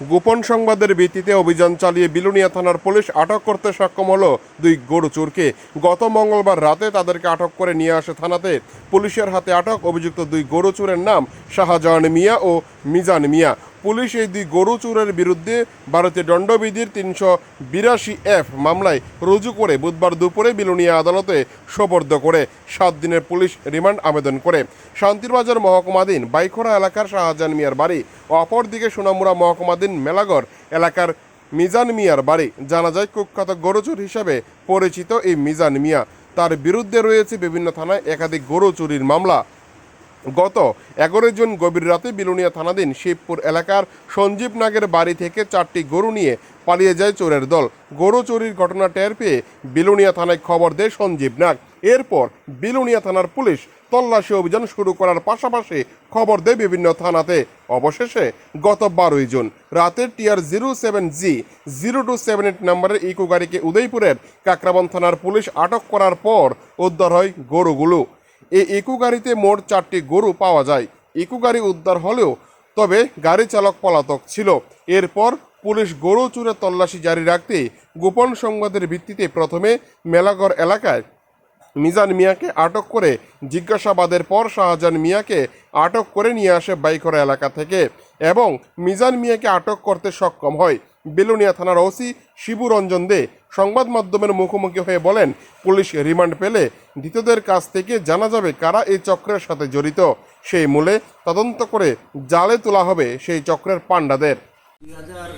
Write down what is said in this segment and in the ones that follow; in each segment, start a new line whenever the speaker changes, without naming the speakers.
গোপন সংবাদের ভিত্তিতে অভিযান চালিয়ে বিলুনিয়া থানার পুলিশ আটক করতে সক্ষম হলো দুই গরু চোরকে। গত মঙ্গলবার রাতে তাদেরকে আটক করে নিয়ে আসে থানাতে। পুলিশের হাতে আটক অভিযুক্ত দুই গরু চোরের নাম শাহজাহান মিয়া ও মিজান মিয়া। পুলিশ এই দুই গরু চোরের বিরুদ্ধে ভারতীয় দণ্ডবিধির তিনশো বিরাশি এফ মামলায় রুজু করে বুধবার দুপুরে বিলুনিয়া আদালতে সোপর্দ করে। সাত দিনের পুলিশ রিমান্ড আবেদন করে। শান্তিরবাজার মহকুমাধীন বাইখোড়া এলাকার শাহজাহান মিয়ার বাড়ি অপরদিকে সোনামুড়া মহকুমাধীন মেলাগড় এলাকার মিজান মিয়ার বাড়ি জানা যায় কুখ্যাত গরুচুর হিসাবে পরিচিত এই মিজান মিয়া। তার বিরুদ্ধে রয়েছে বিভিন্ন থানায় একাধিক গরু চুরির মামলা। গত এগারোই জুন গভীর রাতে বিলুনিয়া থানাধীন শিবপুর এলাকার সঞ্জীব নাগের বাড়ি থেকে চারটি গরু নিয়ে পালিয়ে যায় চোরের দল। গরু চুরির ঘটনা টের পেয়ে বিলুনিয়া থানায় খবর দেয় সঞ্জীব নাগ। এরপর বিলুনিয়া থানার পুলিশ তল্লাশি অভিযান শুরু করার পাশাপাশি খবর দেয় বিভিন্ন থানাতে। অবশেষে গত বারোই জুন রাতের TR zero seven G zero two seven eight নাম্বারের ইকো গাড়িকে উদয়পুরের কাকরাবন থানার পুলিশ আটক করার পর উদ্ধার হয় গরুগুলো। এই ইকো গাড়িতে মোট চারটি গরু পাওয়া যায়। ইকো গাড়ি উদ্ধার হলেও তবে গাড়ি চালক পলাতক ছিল। এরপর পুলিশ গরু চুরে তল্লাশি জারি রাখতে গোপন সংবাদের ভিত্তিতে প্রথমে মেলাগড় এলাকায় মিজান মিয়াকে আটক করে জিজ্ঞাসাবাদের পর শাহজাহান মিয়াকে আটক করে নিয়ে আসে বাইকরা এলাকা থেকে এবং মিজান মিয়াকে আটক করতে সক্ষম হয়। বেলুনিয়া থানার ওসি শিবু রঞ্জন দে সংবাদ মাধ্যমের মুখোমুখি হয়ে বলেন, পুলিশ রিমান্ড পেলে ধৃতদের কাছ থেকে জানা যাবে কারা এই চক্রের সাথে জড়িত। সেই মূলে তদন্ত করে জালে তোলা হবে সেই চক্রের পাণ্ডাদের।
দুই হাজার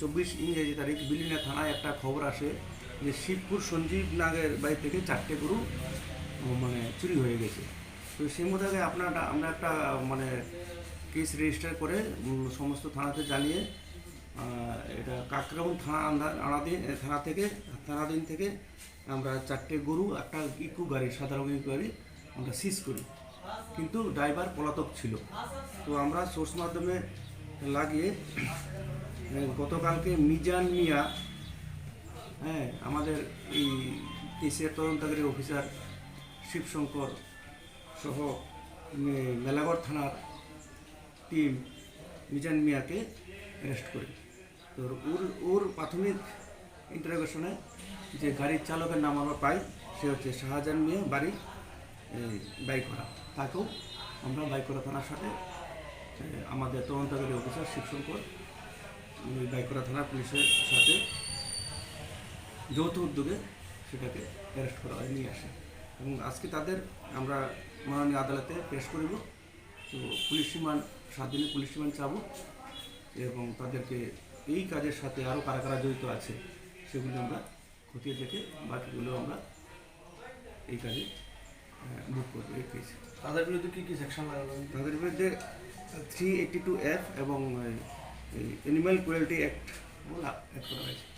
চব্বিশ ইংরেজি তারিখ বিলিনা থানায় একটা খবর আসে যে শিবপুর সঞ্জীব নাগের বাড়ি থেকে চারটে গরু মানে চুরি হয়ে গেছে। তো সেই মোতাবেক আপনার আমরা একটা মানে কেস রেজিস্টার করে সমস্ত থানাতে জানিয়ে এটা কাকরাউন থানা আনাদিন থানা থেকে থানাদিন থেকে আমরা চারটে গরু, একটা ইকু গাড়ি, সাধারণ ইকু গাড়ি আমরা সিজ করি। কিন্তু ড্রাইভার পলাতক ছিল। তো আমরা সোর্স মাধ্যমে লাগিয়ে গতকালকে মিজান মিয়া হ্যাঁ আমাদের এই কেসিআর তদন্তকারী অফিসার শিবশঙ্কর সহ মেলাগড় থানার টিম মিজান মিয়াকে অ্যারেস্ট করে তো ওর ওর প্রাথমিক ইন্টারোগেশনে যে গাড়ির চালকের নাম আমরা পাই, সে হচ্ছে শাহজাহান মিয়া, বাড়ি বাইকরা তাকেও আমরা বাইকরা থানার সাথে আমাদের তদন্তকারী অফিসার শিবশঙ্কর বাইকরা থানা পুলিশের সাথে যৌথ উদ্যোগে সেটাকে অ্যারেস্ট করা হয়, নিয়ে আসে। এবং আজকে তাদের আমরা মাননীয় আদালতে পেশ করিব। তো পুলিশ রিমান্ড সাত দিনে পুলিশ রিমান্ড চাবো এবং তাদেরকে এই কাজের সাথে আরও কারা কারা জড়িত আছে সেগুলি আমরা খতিয়ে দেখে বাকিগুলো আমরা এই কাজে বুক এই কেসে
তাদের বিরুদ্ধে কী কী সেকশন লাগানো?
তাদের বিরুদ্ধে থ্রি এইটি টু এফ এবং অ্যানিম্যাল কোয়ালিটি অ্যাক্ট অ্যাক্ট করা হয়েছে